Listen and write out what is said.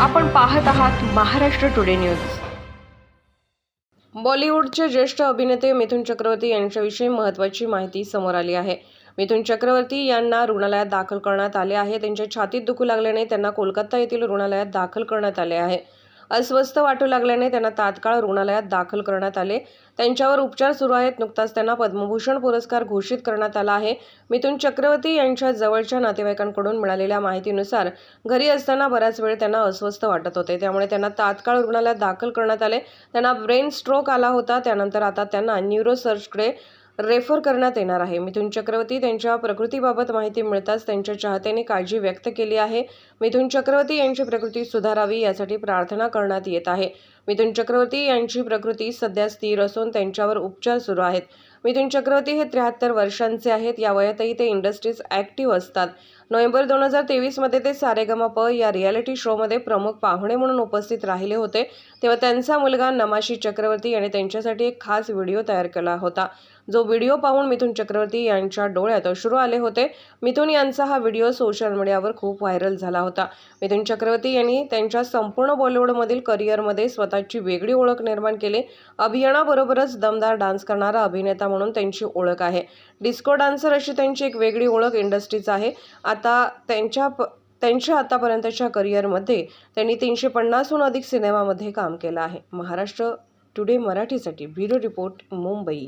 आपण पाहत आहात महाराष्ट्र टुडे न्यूज बॉलिवूडचे ज्येष्ठ अभिनेते मिथुन चक्रवर्ती यांच्याविषयी महत्त्वाची माहिती समोर आली आहे. मिथुन चक्रवर्ती यांना रुग्णालयात दाखल करण्यात आले आहे. त्यांच्या छातीत दुखू लागल्याने त्यांना कोलकाता येथील रुग्णालयात दाखल करण्यात आले आहे. अस्वस्थ वाटू लागल्याने त्यांना तात्काळ रुग्णालयात दाखल करण्यात आले. त्यांच्यावर उपचार सुरू आहेत. नुकताच त्यांना पद्मभूषण पुरस्कार घोषित करण्यात आला आहे. मिथुन चक्रवर्ती यांच्या जवळच्या नातेवाईकांकडून मिळालेल्या माहितीनुसार घरी असताना बराच वेळ त्यांना अस्वस्थ वाटत होते. त्यामुळे त्यांना तात्काळ रुग्णालयात दाखल करण्यात आले. त्यांना ब्रेन स्ट्रोक आला होता. त्यानंतर आता त्यांना न्यूरो सर्जकडे रेफर करण्यात येणार आहे. मिथुन चक्रवर्ती त्यांच्या प्रकृतीबाबत माहिती मिळताच त्यांच्या चाहत्यांनी काळजी व्यक्त केली आहे. मिथुन चक्रवर्ती यांची प्रकृती सुधारावी यासाठी प्रार्थना करण्यात येत आहे. मिथुन चक्रवर्ती यांची प्रकृती सध्या स्थिर असून त्यांच्यावर उपचार सुरू आहेत. मिथुन चक्रवर्ती हे त्र्याहत्तर वर्षांचे आहेत. या वयातही ते इंडस्ट्रीज ॲक्टिव्ह असतात. नोव्हेंबर दोन हजार तेवीसमध्ये ते सारेगमप या रियालिटी शोमध्ये प्रमुख पाहुणे म्हणून उपस्थित राहिले होते. तेव्हा त्यांचा मुलगा नमाशी चक्रवर्ती याने त्यांच्यासाठी एक खास व्हिडिओ तयार केला होता. जो व्हिडिओ पाहून मिथुन चक्रवर्ती यांच्या डोळ्यात अश्रू आले होते मिथुन यांचा हा व्हिडिओ सोशल मीडियावर खूप व्हायरल झाला होता. मिथुन चक्रवर्ती यांनी त्यांच्या संपूर्ण बॉलिवूडमधील करिअरमध्ये स्वतःची वेगळी ओळख निर्माण केली. अभियानाबरोबरच दमदार डान्स करणारा अभिनेता म्हणून त्यांची ओळख आहे. डिस्को डान्सर अशी त्यांची एक वेगळी ओळख इंडस्ट्रीच आहे. आता त्यांच्या प त्यांच्या आतापर्यंतच्या करिअरमध्ये त्यांनी तीनशे पन्नासहून अधिक सिनेमामध्ये काम केलं आहे. महाराष्ट्र टुडे मराठीसाठी ब्युरो रिपोर्ट मुंबई.